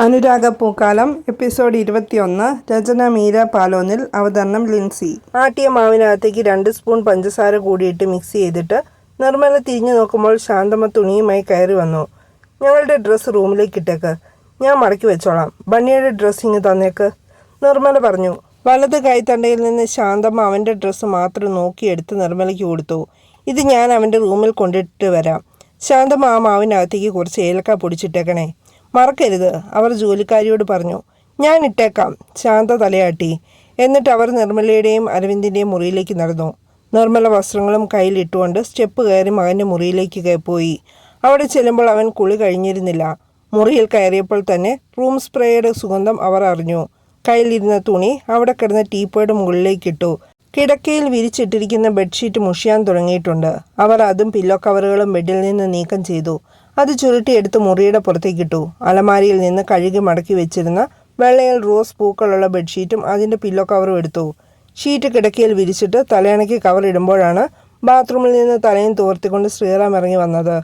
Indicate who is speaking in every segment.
Speaker 1: അനുരാഗ പൂക്കാലം episode ഇരുപത്തിയൊന്ന് രചന മീര പാലോനിൽ അവതരണം ലിൻസി. ആട്ടിയ മാവിനകത്തേക്ക് രണ്ട് സ്പൂൺ പഞ്ചസാര കൂടിയിട്ട് മിക്സ് ചെയ്തിട്ട് നിർമ്മല തിരിഞ്ഞു നോക്കുമ്പോൾ ശാന്തമ്മ തുണിയുമായി കയറി വന്നു. ഞങ്ങളുടെ ഡ്രസ്സ് റൂമിലേക്ക് ഇട്ടേക്ക്. ഞാൻ മടക്കി വെച്ചോളാം. ബണ്ണിയുടെ ഡ്രസ്സിങ് തന്നേക്ക്. നിർമ്മല പറഞ്ഞു. വലത് കൈത്തണ്ടയിൽ നിന്ന് ശാന്തമ്മ അവന്റെ ഡ്രസ്സ് മാത്രം നോക്കിയെടുത്ത് നിർമ്മലയ്ക്ക് കൊടുത്തു. ഇത് ഞാൻ അവന്റെ റൂമിൽ കൊണ്ടിട്ട് വരാം. ശാന്തമ്മ ആ മാവിനകത്തേക്ക് കുറച്ച് ഏലക്ക പൊടിച്ചിട്ടേക്കണേ. മറക്കരുത്. അവർ ജോലിക്കാരിയോട് പറഞ്ഞു ഞാൻ ഇട്ടേക്കാം ശാന്ത തലയാട്ടി. എന്നിട്ട് അവർ നിർമ്മലയുടെയും അരവിന്ദിന്റെയും മുറിയിലേക്ക് നടന്നു. നിർമ്മല വസ്ത്രങ്ങളും കയ്യിലിട്ടുകൊണ്ട് സ്റ്റെപ്പ് കയറി മകന്റെ മുറിയിലേക്ക് പോയി. അവിടെ ചെല്ലുമ്പോൾ അവൻ കുളി കഴിഞ്ഞിരുന്നില്ല. മുറിയിൽ കയറിയപ്പോൾ തന്നെ റൂം സ്പ്രേയുടെ സുഗന്ധം അവർ അറിഞ്ഞു. കയ്യിലിരുന്ന തുണി അവിടെ കിടന്ന ടീപ്പോയുടെ മുകളിലേക്ക് ഇട്ടു. കിടക്കയിൽ വിരിച്ചിട്ടിരിക്കുന്ന ബെഡ്ഷീറ്റ് മുഷിയാൻ തുടങ്ങിയിട്ടുണ്ട്. അവർ അതും പില്ലോ കവറുകളും ബെഡിൽ നിന്ന് നീക്കം ചെയ്തു. അത് ചുരുട്ടിയെടുത്ത് മുറിയുടെ പുറത്തേക്കിട്ടു അലമാരിയിൽ നിന്ന് കഴുകി മടക്കി വെച്ചിരുന്ന വെള്ളയിൽ റോസ് പൂക്കളുള്ള ബെഡ്ഷീറ്റും അതിന്റെ പില്ലോ കവറും എടുത്തു. ഷീറ്റ് കിടക്കയിൽ വിരിച്ചിട്ട് തലയണയ്ക്ക് കവർ ഇടുമ്പോഴാണ് ബാത്റൂമിൽ നിന്ന് തലയും തോർത്തിക്കൊണ്ട് ശ്രീറാം ഇറങ്ങി വന്നത്.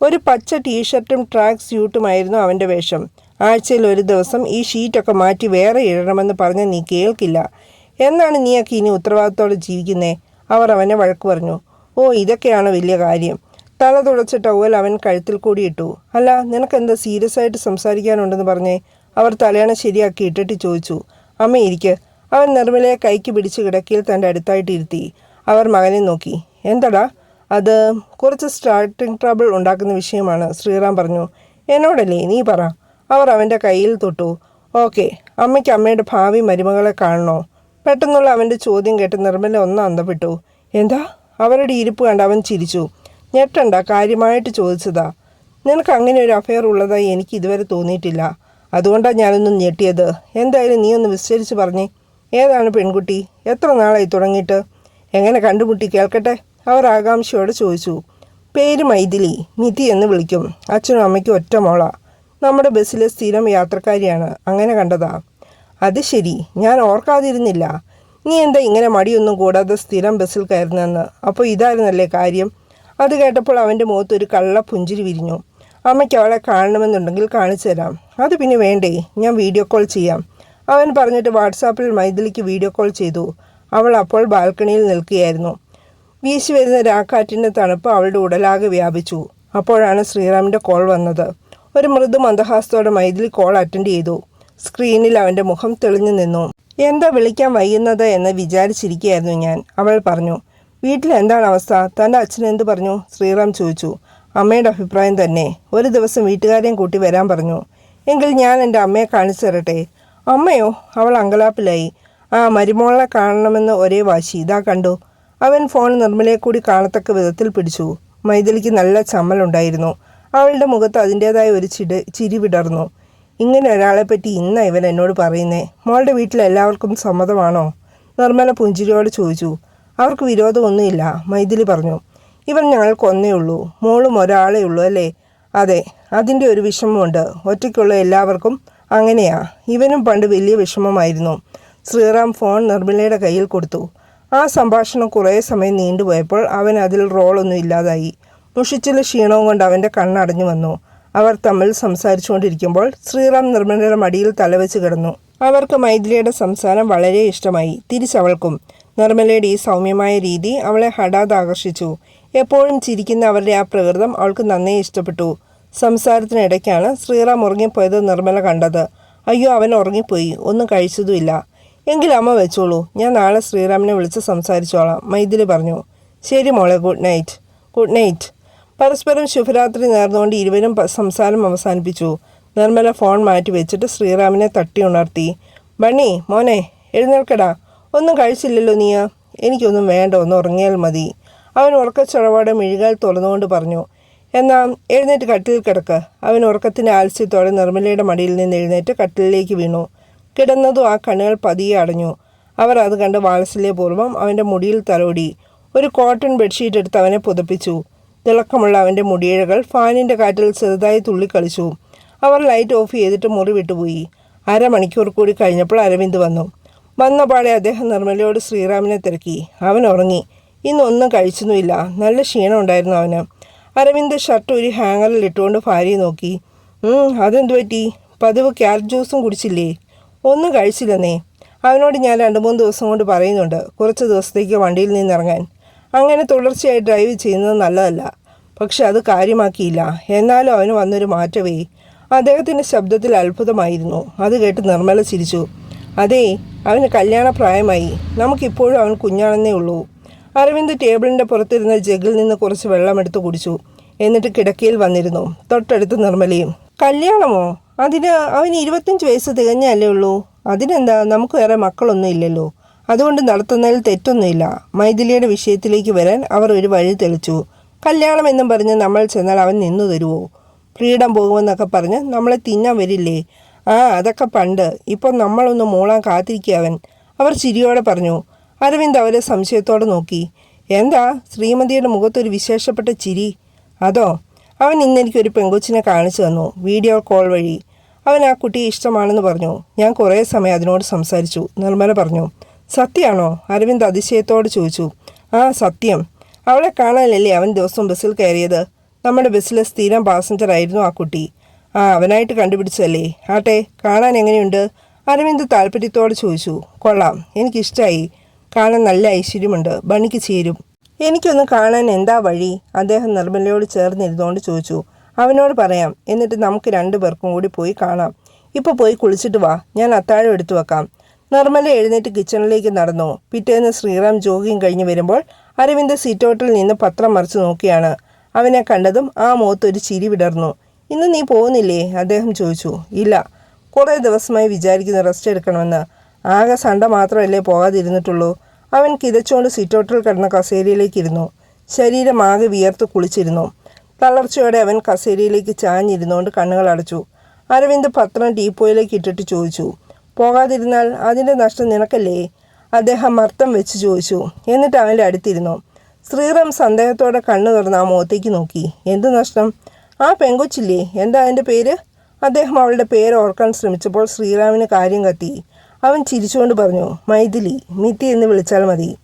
Speaker 1: ഒരു പച്ച ടീഷർട്ടും ട്രാക്ക് സ്യൂട്ടുമായിരുന്നു അവന്റെ വേഷം. ആഴ്ചയിൽ ഒരു ദിവസം ഈ ഷീറ്റൊക്കെ മാറ്റി വേറെ ഇടണമെന്ന് പറഞ്ഞ് നീ കേൾക്കില്ല. എന്നാണ് നീയൊക്കെ ഇനി ഉത്തരവാദിത്തോടെ ജീവിക്കുന്നേ? അവർ അവനെ വഴക്ക് പറഞ്ഞു. ഓ ഇതൊക്കെയാണ് വലിയ കാര്യം. തല തുടച്ച ടവൽ അവൻ കഴുത്തിൽ കൂടി ഇട്ടു. അല്ല നിനക്കെന്താ സീരിയസ് ആയിട്ട് സംസാരിക്കാനുണ്ടെന്ന് പറഞ്ഞേ? അവർ തലയണ ശരിയാക്കി ഇട്ടിട്ട് ചോദിച്ചു. അമ്മ ഇരിക്ക്. അവൻ നിർമ്മലയെ കൈക്ക് പിടിച്ച് കിടക്കിയിൽ തന്റെ അടുത്തായിട്ട് ഇരുത്തി. അവർ മകനെ നോക്കി. എന്തടാ? അത് കുറച്ച് സ്റ്റാർട്ടിംഗ് ട്രബിൾ ഉണ്ടാക്കുന്ന വിഷയമാണ് ശ്രീറാം പറഞ്ഞു. എന്നോടല്ലേ? നീ പറ. അവർ അവന്റെ കയ്യിൽ തൊട്ടു. ഓക്കെ അമ്മയ്ക്ക് അമ്മയുടെ ഭാവി മരുമകളെ കാണണോ? പെട്ടെന്നുള്ള അവന്റെ ചോദ്യം കേട്ട് നിർമ്മല ഒന്ന് അന്തപ്പെട്ടു. എന്താ? അവരുടെ ഇരിപ്പ് കണ്ട് അവൻ ചിരിച്ചു. ഞെട്ടണ്ട കാര്യമായിട്ട് ചോദിച്ചതാ. നിനക്ക് അങ്ങനെ ഒരു അഫയർ ഉള്ളതായി എനിക്ക് ഇതുവരെ തോന്നിയിട്ടില്ല. അതുകൊണ്ടാണ് ഞാനൊന്ന് ഞെട്ടിയത്. എന്തായാലും നീ ഒന്ന് വിസ്തരിച്ച് പറഞ്ഞേ. ഏതാണ് പെൺകുട്ടി? എത്ര നാളായി തുടങ്ങിയിട്ട്? എങ്ങനെ കണ്ടുമുട്ടി കേൾക്കട്ടെ? അവർ ആകാംക്ഷയോടെ ചോദിച്ചു. പേര് മൈഥിലി മിഥി എന്ന് വിളിക്കും. അച്ഛനും അമ്മയ്ക്കും ഒറ്റ മോള. നമ്മുടെ ബസ്സിലെ സ്ഥിരം യാത്രക്കാരിയാണ്. അങ്ങനെ കണ്ടതാ. അത് ശരി ഞാൻ ഓർക്കാതിരുന്നില്ല. നീ എന്താ ഇങ്ങനെ മടിയൊന്നും കൂടാതെ സ്ഥിരം ബസ്സിൽ കയറുന്നതെന്ന്? അപ്പോൾ ഇതായിരുന്നല്ലേ കാര്യം? അത് കേട്ടപ്പോൾ അവന്റെ മുഖത്ത് ഒരു കള്ള പുഞ്ചിരി വിരിഞ്ഞു. അമ്മയ്ക്ക് അവളെ കാണണമെന്നുണ്ടെങ്കിൽ കാണിച്ചു തരാം. അത് പിന്നെ വേണ്ടേ? ഞാൻ വീഡിയോ കോൾ ചെയ്യാം. അവൻ പറഞ്ഞിട്ട് വാട്സാപ്പിൽ മൈഥിലിക്ക് വീഡിയോ കോൾ ചെയ്തു. അവൾ അപ്പോൾ ബാൽക്കണിയിൽ നിൽക്കുകയായിരുന്നു. വീശി വരുന്ന രാക്കാറ്റിന്റെ തണുപ്പ് അവളുടെ ഉടലാകെ വ്യാപിച്ചു. അപ്പോഴാണ് ശ്രീറാമിന്റെ കോൾ വന്നത്. ഒരു മൃദു മന്ദഹാസത്തോടെ മൈഥിലി കോൾ അറ്റൻഡ് ചെയ്തു. സ്ക്രീനിൽ അവന്റെ മുഖം തെളിഞ്ഞു നിന്നു. എന്താ വിളിക്കാൻ വൈകുന്നത് എന്ന് വിചാരിച്ചിരിക്കുകയായിരുന്നു ഞാൻ. അവൾ പറഞ്ഞു വീട്ടിൽ എന്താണ് അവസ്ഥ? തന്റെ അച്ഛൻ എന്ത് പറഞ്ഞു? ശ്രീറാം ചോദിച്ചു. അമ്മയുടെ അഭിപ്രായം തന്നെ. ഒരു ദിവസം വീട്ടുകാരെയും കൂട്ടി വരാൻ പറഞ്ഞു. എങ്കിൽ ഞാൻ എന്റെ അമ്മയെ കാണിച്ചു തരട്ടെ? അമ്മയോ? അവൾ അങ്കലാപ്പിലായി. ആ മരുമോളെ കാണണമെന്ന് ഒരേ വാശി. ഇതാ കണ്ടു. അവൻ ഫോൺ നിർമ്മലയെ കൂടി കാണത്തക്ക വിധത്തിൽ പിടിച്ചു. മൈഥിലിക്ക് നല്ല ചമ്മലുണ്ടായിരുന്നു അവളുടെ മുഖത്ത് അതിന്റേതായ ഒരു ചിട് ചിരി വിടർന്നു. ഇങ്ങനെ ഒരാളെപ്പറ്റി ഇന്ന ഇവൻ എന്നോട് പറയുന്നേ? മോളുടെ വീട്ടിൽ എല്ലാവർക്കും സമ്മതമാണോ? നിർമ്മല പുഞ്ചിരിയോട് ചോദിച്ചു. അവർക്ക് വിരോധമൊന്നുമില്ല. മൈഥിലി പറഞ്ഞു ഇവൻ ഞങ്ങൾക്ക് ഒന്നേ ഉള്ളൂ. മോളും ഒരാളേ ഉള്ളൂ അല്ലേ? അതെ അതിന്റെ ഒരു വിഷമമുണ്ട്. ഒറ്റയ്ക്കുള്ള എല്ലാവർക്കും അങ്ങനെയാ. ഇവനും പണ്ട് വലിയ വിഷമമായിരുന്നു. ശ്രീറാം ഫോൺ നിർമ്മലയുടെ കയ്യിൽ കൊടുത്തു. ആ സംഭാഷണം കുറേ സമയം നീണ്ടുപോയപ്പോൾ അവൻ അതിൽ റോളൊന്നും ഇല്ലാതായി. മുഷിച്ചിലെ ക്ഷീണവും കൊണ്ട് അവന്റെ കണ്ണടഞ്ഞു വന്നു. അവർ തമ്മിൽ സംസാരിച്ചുകൊണ്ടിരിക്കുമ്പോൾ ശ്രീറാം നിർമ്മലയുടെ മടിയിൽ തലവെച്ച് കിടന്നു. അവർക്ക് മൈഥിലിയുടെ സംസാരം വളരെ ഇഷ്ടമായി. തിരിച്ചവൾക്കും. നിർമ്മലയുടെ ഈ സൗമ്യമായ രീതി അവളെ ഹഠാത് ആകർഷിച്ചു എപ്പോഴും ചിരിക്കുന്ന അവരുടെ ആ പ്രകൃതം അവൾക്ക് നന്നേ ഇഷ്ടപ്പെട്ടു. സംസാരത്തിനിടയ്ക്കാണ് ശ്രീറാം ഉറങ്ങിപ്പോയത് നിർമ്മല കണ്ടത്. അയ്യോ അവൻ ഉറങ്ങിപ്പോയി. ഒന്നും കഴിച്ചതുമില്ല. എങ്കിൽ അമ്മ വെച്ചോളൂ. ഞാൻ നാളെ ശ്രീറാമിനെ വിളിച്ച് സംസാരിച്ചോളാം. മൈഥിലി പറഞ്ഞു. ശരി മോളെ ഗുഡ് നൈറ്റ്. Good night. പരസ്പരം ശുഭരാത്രി നേർന്നുകൊണ്ട് ഇരുവരും സംസാരം അവസാനിപ്പിച്ചു. നിർമ്മല ഫോൺ മാറ്റി വെച്ചിട്ട് ശ്രീറാമിനെ തട്ടി ഉണർത്തി. ബണ്ണി മോനെ എഴുന്നേൽക്കടാ. ഒന്നും കഴിച്ചില്ലല്ലോ നീയ. എനിക്കൊന്നും വേണ്ട ഒന്ന് ഉറങ്ങിയാൽ മതി. അവൻ ഉറക്കച്ചുറവോടെ മിഴികൾ തുറന്നുകൊണ്ട് പറഞ്ഞു. എന്നാ എഴുന്നേറ്റ് കട്ടിലിൽ കിടക്ക്. അവൻ ഉറക്കത്തിന്റെ ആലസ്യത്തോടെ നിർമ്മലയുടെ മടിയിൽ നിന്ന് എഴുന്നേറ്റ് കട്ടിലിലേക്ക് വീണു. കിടന്നതും ആ കണ്ണുകൾ പതിയെ അടഞ്ഞു. അവർ അത് കണ്ട് വാത്സല്യപൂർവം അവന്റെ മുടിയിൽ തലോടി. ഒരു കോട്ടൺ ബെഡ്ഷീറ്റ് എടുത്ത് അവനെ പുതപ്പിച്ചു. തിളക്കമുള്ള അവന്റെ മുടിയിഴകൾ ഫാനിന്റെ കാറ്റിൽ ചെറുതായി തുള്ളിക്കളിച്ചു. അവർ ലൈറ്റ് ഓഫ് ചെയ്തിട്ട് മുറി വിട്ടുപോയി. അരമണിക്കൂർ കൂടി കഴിഞ്ഞപ്പോൾ അരവിന്ദ് വന്നു. വന്നപാടെ അദ്ദേഹം നിർമ്മലയോട് ശ്രീറാമിനെ തിരക്കി. അവൻ ഉറങ്ങി. ഇന്നൊന്നും കഴിച്ചൊന്നുമില്ല. നല്ല ക്ഷീണം ഉണ്ടായിരുന്നു അവന്. അരവിന്ദ് ഷർട്ട് ഒരു ഹാങ്ങറിൽ ഇട്ടുകൊണ്ട് ഭാര്യയെ നോക്കി. അതെന്ത് പറ്റി? പതിവ് ക്യാരറ്റ് ജ്യൂസും കുടിച്ചില്ലേ? ഒന്നും കഴിച്ചില്ലെന്നേ. അവനോട് ഞാൻ രണ്ട് മൂന്ന് ദിവസം കൊണ്ട് പറയുന്നുണ്ട്. കുറച്ച് ദിവസത്തേക്ക് വണ്ടിയിൽ നിന്നിറങ്ങാൻ. അങ്ങനെ തുടർച്ചയായി ഡ്രൈവ് ചെയ്യുന്നത് നല്ലതല്ല. പക്ഷെ അത് കാര്യമാക്കിയില്ല. എന്നാലും അവന് വന്നൊരു മാറ്റമേ അദ്ദേഹത്തിന്റെ ശബ്ദത്തിൽ അത്ഭുതമായിരുന്നു. അത് കേട്ട് നിർമ്മല ചിരിച്ചു. അതേ അവന് കല്യാണ പ്രായമായി നമുക്കിപ്പോഴും അവൻ കുഞ്ഞാണെന്നേ ഉള്ളൂ. അരവിന്ദ് ടേബിളിന്റെ പുറത്തിരുന്ന ജഗിൽ നിന്ന് കുറച്ച് വെള്ളമെടുത്ത് കുടിച്ചു. എന്നിട്ട് കിടക്കയിൽ വന്നിരുന്നു. തൊട്ടടുത്ത് നിർമ്മലയും കല്യാണമോ? അതിന് അവന് ഇരുപത്തഞ്ച് വയസ്സ് തികഞ്ഞല്ലേ ഉള്ളൂ? അതിനെന്താ? നമുക്ക് വേറെ മക്കളൊന്നും ഇല്ലല്ലോ. അതുകൊണ്ട് നടത്തുന്നതിൽ തെറ്റൊന്നുമില്ല. മൈഥിലിയുടെ വിഷയത്തിലേക്ക് വരാൻ അവർ ഒരു വഴി തെളിച്ചു. കല്യാണം എന്നും പറഞ്ഞ് നമ്മൾ ചെന്നാൽ അവൻ നിന്നു തരുമോ ഫ്രീഡം പോകുമെന്നൊക്കെ പറഞ്ഞ് നമ്മളെ തിന്നാൻ വരില്ലേ? ആ അതൊക്കെ പണ്ട്. ഇപ്പോൾ നമ്മളൊന്ന് മൂളാൻ കാത്തിരിക്കുക അവൻ. അവർ ചിരിയോടെ പറഞ്ഞു അരവിന്ദ് അവരെ സംശയത്തോടെ നോക്കി. എന്താ ശ്രീമതിയുടെ മുഖത്തൊരു വിശേഷപ്പെട്ട ചിരി? അതോ? അവൻ ഇന്നെനിക്കൊരു പെങ്കൊച്ചിനെ കാണിച്ചു തന്നു വീഡിയോ കോൾ വഴി. അവൻ ആ കുട്ടിയെ ഇഷ്ടമാണെന്ന് പറഞ്ഞു. ഞാൻ കുറേ സമയം അതിനോട് സംസാരിച്ചു. നിർമ്മല പറഞ്ഞു സത്യമാണോ അരവിന്ദ് അതിശയത്തോട് ചോദിച്ചു ആ സത്യം. അവളെ കാണാനല്ലേ അവൻ ദിവസം ബസ്സിൽ കയറിയത്? നമ്മുടെ ബസ്സിലെ സ്ഥിരം പാസഞ്ചർ ആയിരുന്നു ആ കുട്ടി. ആ അവനായിട്ട് കണ്ടുപിടിച്ചല്ലേ? ആട്ടെ കാണാൻ എങ്ങനെയുണ്ട്? അരവിന്ദ് താല്പര്യത്തോടെ ചോദിച്ചു. കൊള്ളാം എനിക്കിഷ്ടമായി കാണാൻ നല്ല ഐശ്വര്യമുണ്ട്. ബണിക്ക് ചേരും. എനിക്കൊന്ന് കാണാൻ എന്താ വഴി? അദ്ദേഹം നിർമ്മലയോട് ചേർന്നിരുന്നുകൊണ്ട് ചോദിച്ചു. അവനോട് പറയാം എന്നിട്ട് നമുക്ക് രണ്ടു പേർക്കും കൂടി പോയി കാണാം. ഇപ്പോൾ പോയി കുളിച്ചിട്ട് വാ. ഞാൻ അത്താഴം എടുത്തു വെക്കാം. നിർമ്മല എഴുന്നേറ്റ് കിച്ചണിലേക്ക് നടന്നു. പിറ്റേന്ന് ശ്രീറാം ജോഗിങ് കഴിഞ്ഞ് വരുമ്പോൾ അരവിന്ദ് സീറ്റോട്ടിൽ നിന്ന് പത്രം മറിച്ച് നോക്കിയാണ്. അവനെ കണ്ടതും ആ മുഖത്തൊരു ചിരി വിടർന്നു. ഇന്ന് നീ പോകുന്നില്ലേ? അദ്ദേഹം ചോദിച്ചു. ഇല്ല. കുറേ ദിവസമായി വിചാരിക്കുന്ന റെസ്റ്റ് എടുക്കണമെന്ന്. ആകെ സണ്ട മാത്രമല്ലേ പോകാതിരുന്നിട്ടുള്ളൂ. അവൻ കിതച്ചുകൊണ്ട് സിറ്റോട്ടിൽ കിടന്ന കസേരയിലേക്ക് ഇരുന്നു. ശരീരം ആകെ വിയർത്ത് കുളിച്ചിരുന്നു. തളർച്ചയോടെ അവൻ കസേരയിലേക്ക് ചാഞ്ഞിരുന്നുകൊണ്ട് കണ്ണുകൾ അടച്ചു. അരവിന്ദ് പത്രം ടീപ്പോയിലേക്ക് ഇട്ടിട്ട് ചോദിച്ചു. പോകാതിരുന്നാൽ അതിന്റെ നഷ്ടം നിനക്കല്ലേ? അദ്ദേഹം മർത്തം വെച്ച് ചോദിച്ചു. എന്നിട്ട് അവന്റെ അടുത്തിരുന്നു. ശ്രീറാം സന്ദേഹത്തോടെ കണ്ണു തുറന്ന് ആ മുഖത്തേക്ക് നോക്കി. എന്ത് നഷ്ടം? ആ പെങ്കൊച്ചില്ലേ? എന്താ അതിന്റെ പേര്? അദ്ദേഹം അവളുടെ പേര് ഓർക്കാൻ ശ്രമിച്ചപ്പോൾ ശ്രീറാമിന് കാര്യം കത്തി. അവൻ ചിരിച്ചുകൊണ്ട് പറഞ്ഞു മൈഥിലി മിത്തി എന്ന് വിളിച്ചാൽ മതി.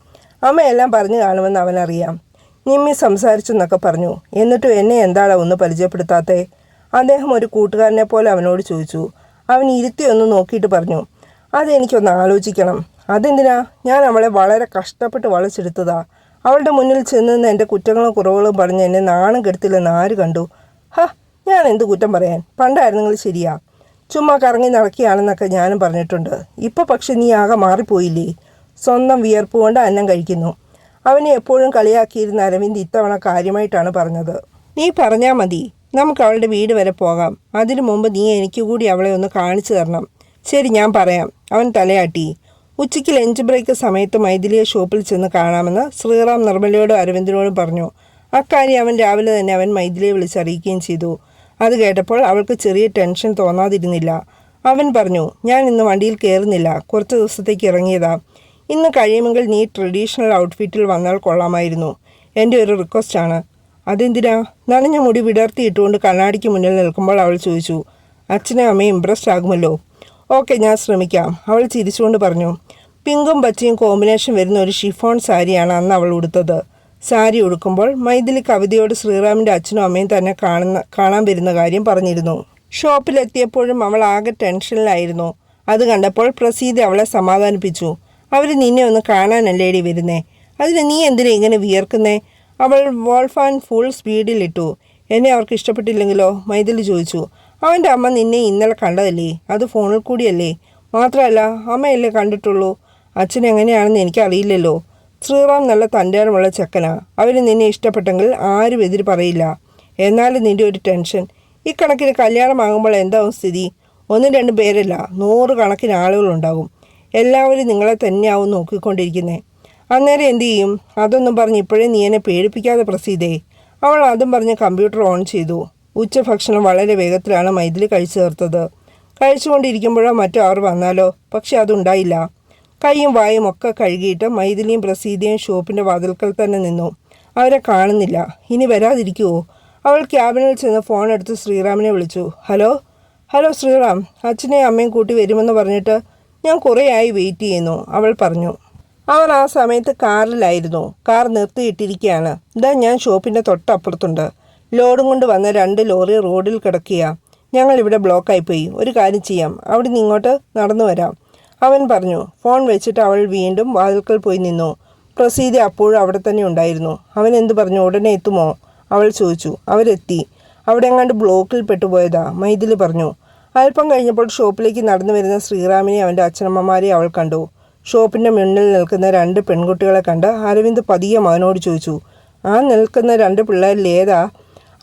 Speaker 1: അമ്മയെല്ലാം പറഞ്ഞു കാണുമെന്ന് അവനറിയാം നിമ്മി സംസാരിച്ചു എന്നൊക്കെ പറഞ്ഞു. എന്നിട്ടും എന്നെ എന്താടാ ഒന്ന് പരിചയപ്പെടുത്താത്തേ? അദ്ദേഹം ഒരു കൂട്ടുകാരനെ പോലെ അവനോട് ചോദിച്ചു. അവൻ ഇരുത്തി ഒന്ന് നോക്കിയിട്ട് പറഞ്ഞു അതെനിക്കൊന്ന് ആലോചിക്കണം. അതെന്തിനാ? ഞാൻ അവളെ വളരെ കഷ്ടപ്പെട്ട് വളച്ചെടുത്തതാ. അവളുടെ മുന്നിൽ ചെന്ന് നിന്ന് എന്റെ കുറ്റങ്ങളും കുറവുകളും പറഞ്ഞ് എന്നെ നാണം കെടുത്തില്ലെന്ന് ആര് കണ്ടു? ഹ ഞാൻ എന്ത് കുറ്റം പറയാൻ? പണ്ടായിരുന്നു നിങ്ങൾ ശരിയാ. ചുമ്മാ കറങ്ങി നടക്കുകയാണെന്നൊക്കെ ഞാനും പറഞ്ഞിട്ടുണ്ട്. ഇപ്പോൾ പക്ഷെ നീ ആകെ മാറിപ്പോയില്ലേ? സ്വന്തം വിയർപ്പ് കൊണ്ട് അന്നം കഴിക്കുന്നു. അവനെ എപ്പോഴും കളിയാക്കിയിരുന്ന അരവിന്ദ് ഇത്തവണ കാര്യമായിട്ടാണ് പറഞ്ഞത്. നീ പറഞ്ഞാൽ മതി. നമുക്ക് അവളുടെ വീട് വരെ പോകാം. അതിനു മുമ്പ് നീ എനിക്ക് കൂടി അവളെ ഒന്ന് കാണിച്ചു തരണം. ശരി ഞാൻ പറയാം. അവൻ തലയാട്ടി. ഉച്ചയ്ക്ക് ലഞ്ച് ബ്രേക്ക് സമയത്ത് മൈഥിലിയെ ഷോപ്പിൽ ചെന്ന് കാണാമെന്ന് ശ്രീറാം നിർമ്മലയോടും അരവിന്ദനോടും പറഞ്ഞു. അക്കാര്യം അവൻ രാവിലെ തന്നെ അവൻ മൈഥിലിയെ വിളിച്ചറിയിക്കുകയും ചെയ്തു. അത് കേട്ടപ്പോൾ അവൾക്ക് ചെറിയ ടെൻഷൻ തോന്നാതിരുന്നില്ല. അവൻ പറഞ്ഞു ഞാൻ ഇന്ന് വണ്ടിയിൽ കയറുന്നില്ല കുറച്ച് ദിവസത്തേക്ക് ഇറങ്ങിയതാ. ഇന്ന് കഴിയുമെങ്കിൽ നീ ട്രഡീഷണൽ ഔട്ട്ഫിറ്റിൽ വന്നാൽ കൊള്ളാമായിരുന്നു. എന്റെ ഒരു റിക്വസ്റ്റാണ് അതെന്തിനാ? നനഞ്ഞ മുടി വിടർത്തിയിട്ടുകൊണ്ട് കണ്ണാടിക്ക് മുന്നിൽ നിൽക്കുമ്പോൾ അവൾ ചോദിച്ചു. അച്ഛനും അമ്മയും ഇമ്പ്രസ്ഡ് ആകുമല്ലോ. ഓക്കെ ഞാൻ ശ്രമിക്കാം. അവൾ ചിരിച്ചുകൊണ്ട് പറഞ്ഞു പിങ്കും പച്ചയും കോമ്പിനേഷൻ വരുന്ന ഒരു ഷിഫോൺ സാരിയാണ് അന്ന് അവൾ ഉടുത്തത്. സാരി ഉടുക്കുമ്പോൾ മൈഥിലി കവിതയോട് ശ്രീറാമിന്റെ അച്ഛനും അമ്മയും തന്നെ കാണുന്ന കാണാൻ വരുന്ന കാര്യം പറഞ്ഞിരുന്നു. ഷോപ്പിലെത്തിയപ്പോഴും അവൾ ആകെ ടെൻഷനിലായിരുന്നു. അത് കണ്ടപ്പോൾ പ്രസീതി അവളെ സമാധാനിപ്പിച്ചു. അവർ നിന്നെ ഒന്ന് കാണാനല്ലേടി വരുന്നേ? അതിന് നീ എന്തിനാ ഇങ്ങനെ വിയർക്കുന്നേ? അവൾ വോൾഫാൻ ഫുൾ സ്പീഡിലിട്ടു എന്നെ അവർക്ക് ഇഷ്ടപ്പെട്ടില്ലെങ്കിലോ? മൈഥിലി ചോദിച്ചു. അവന്റെ അമ്മ നിന്നെ ഇന്നലെ കണ്ടതല്ലേ? അത് ഫോണിൽ കൂടിയല്ലേ? മാത്രമല്ല അമ്മയല്ലേ കണ്ടിട്ടുള്ളൂ? അച്ഛൻ എങ്ങനെയാണെന്ന് എനിക്കറിയില്ലല്ലോ. ശ്രീറാം നല്ല തന്റെയാറുമുള്ള ചെക്കനാ. അവന് നിന്നെ ഇഷ്ടപ്പെട്ടെങ്കിൽ ആരും എതിര് പറയില്ല. എന്നാലും നിന്റെ ഒരു ടെൻഷൻ. ഇക്കണക്കിന് കല്യാണമാകുമ്പോൾ എന്താവും സ്ഥിതി? ഒന്നും രണ്ടും പേരല്ല. നൂറ് കണക്കിന് ആളുകളുണ്ടാകും. എല്ലാവരും നിങ്ങളെ തന്നെയാവും നോക്കിക്കൊണ്ടിരിക്കുന്നത് അന്നേരം എന്തു ചെയ്യും? അതൊന്നും പറഞ്ഞ് ഇപ്പോഴേ നീ എന്നെ പേടിപ്പിക്കാതെ പ്രസീതേ. അവൾ അതും പറഞ്ഞ് കമ്പ്യൂട്ടർ ഓൺ ചെയ്തു. ഉച്ചഭക്ഷണം വളരെ വേഗത്തിലാണ് മൈഥിലി കഴിച്ചു തീർത്തത്. കഴിച്ചുകൊണ്ടിരിക്കുമ്പോഴോ മറ്റോ അവർ വന്നാലോ പക്ഷെ അതുണ്ടായില്ല. കൈയും വായും ഒക്കെ കഴുകിയിട്ട് മൈഥിലിയും പ്രസീതിയും ഷോപ്പിന്റെ വാതിൽക്കൽ തന്നെ നിന്നു. അവരെ കാണുന്നില്ല. ഇനി വരാതിരിക്കുമോ അവൾ ക്യാബിനിൽ ചെന്ന് ഫോൺ എടുത്ത് ശ്രീറാമിനെ വിളിച്ചു. ഹലോ ഹലോ ശ്രീറാം അച്ഛനെയും അമ്മയും കൂട്ടി വരുമെന്ന് പറഞ്ഞിട്ട് ഞാൻ കുറേയായി വെയിറ്റ് ചെയ്യുന്നു അവൾ പറഞ്ഞു. അവർ ആ സമയത്ത് കാറിലായിരുന്നു. കാർ നിർത്തിയിട്ടിരിക്കുകയാണ് ഇതാ ഞാൻ ഷോപ്പിന്റെ തൊട്ടപ്പുറത്തുണ്ട്. ലോഡും കൊണ്ട് വന്ന രണ്ട് ലോറി റോഡിൽ കിടക്കുക ഞങ്ങളിവിടെ ബ്ലോക്കായിപ്പോയി ഒരു കാര്യം ചെയ്യാം. അവിടെ നിന്ന് ഇങ്ങോട്ട് നടന്നു വരാം. അവൻ പറഞ്ഞു ഫോൺ വെച്ചിട്ട് അവൾ വീണ്ടും വാതിൽക്കൽ പോയി നിന്നു. പ്രസീതി അപ്പോഴും അവിടെ തന്നെ ഉണ്ടായിരുന്നു. അവൻ എന്തു പറഞ്ഞു ഉടനെ എത്തുമോ? അവൾ ചോദിച്ചു. അവരെത്തി. അവിടെ എങ്ങാണ്ട് ബ്ലോക്കിൽ പെട്ടുപോയതാ മൈഥിലി പറഞ്ഞു. അല്പം കഴിഞ്ഞപ്പോൾ ഷോപ്പിലേക്ക് നടന്നു വരുന്ന ശ്രീറാമിനെ അവന്റെ അച്ഛനമ്മമാരെ അവൾ കണ്ടു. ഷോപ്പിന്റെ മുന്നിൽ നിൽക്കുന്ന രണ്ട് പെൺകുട്ടികളെ കണ്ട് അരവിന്ദ് പതിയെ മകനോട് ചോദിച്ചു ആ നിൽക്കുന്ന രണ്ട് പിള്ളേരിൽ ഏതാ?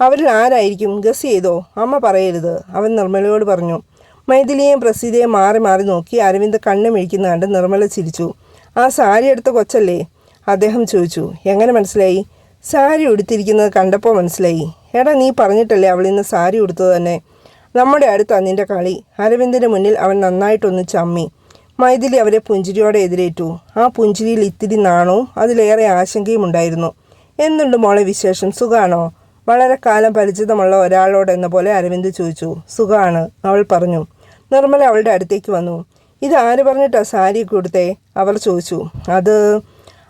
Speaker 1: അവരിൽ ആരായിരിക്കും? ഗസ് ചെയ്തോ? അമ്മ പറയരുത്. അവൻ നിർമ്മലയോട് പറഞ്ഞു മൈഥിലിയെയും പ്രസീതയെയും മാറി മാറി നോക്കി അരവിന്ദ് കണ്ണു മിഴിക്കുന്ന കണ്ട് നിർമ്മല ചിരിച്ചു. ആ സാരി എടുത്ത കൊച്ചല്ലേ? അദ്ദേഹം ചോദിച്ചു. എങ്ങനെ മനസ്സിലായി? സാരി ഉടുത്തിരിക്കുന്നത് കണ്ടപ്പോൾ മനസ്സിലായി. എടാ നീ പറഞ്ഞിട്ടല്ലേ അവൾ ഇന്ന് സാരി ഉടുത്തത് തന്നെ? നമ്മുടെ അടുത്ത് നിന്റെ കളി. അരവിന്ദിന്റെ മുന്നിൽ അവൻ നന്നായിട്ടൊന്ന് ചമ്മി. മൈഥിലി അവരെ പുഞ്ചിരിയോടെ എതിരേറ്റു. ആ പുഞ്ചിരിയിൽ ഇത്തിരി നാണവും അതിലേറെ ആശങ്കയും ഉണ്ടായിരുന്നു. എന്തുണ്ട് മോളെ വിശേഷം? സുഖാണോ? വളരെ കാലം പരിചിതമുള്ള ഒരാളോട് എന്ന പോലെ അരവിന്ദ് ചോദിച്ചു സുഖമാണ് അവൾ പറഞ്ഞു നിർമ്മല അവളുടെ അടുത്തേക്ക് വന്നു. ഇത് ആര് പറഞ്ഞിട്ടാ സാരി കൊടുത്തേ? അവർ ചോദിച്ചു അത്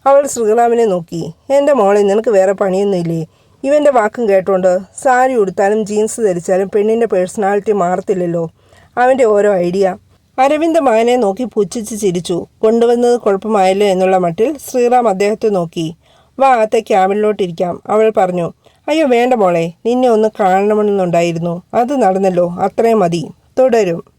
Speaker 1: അവൾ ശ്രീറാമിനെ നോക്കി. എന്റെ മോളെ നിനക്ക് വേറെ പണിയൊന്നുമില്ലേ ഇവന്റെ വാക്കും കേട്ടോണ്ട് സാരി ഉടുത്താലും ജീൻസ് ധരിച്ചാലും പെണ്ണിന്റെ പേഴ്സണാലിറ്റി മാറത്തില്ലല്ലോ. അവന്റെ ഓരോ ഐഡിയ. അരവിന്ദ് മകനെ നോക്കി പുച്ഛിച്ച് ചിരിച്ചു കൊണ്ടുവന്നത് കുഴപ്പമായല്ലോ എന്നുള്ള മട്ടിൽ ശ്രീറാം അദ്ദേഹത്തെ നോക്കി. വാ അത്തെ ക്യാബിനിലോട്ടിരിക്കാം അവൾ പറഞ്ഞു അയ്യോ വേണ്ട മോളെ. നിന്നെ ഒന്ന് കാണണമെന്നുണ്ടായിരുന്നു. അത് നടന്നല്ലോ. അത്രയും മതി. തുടരും.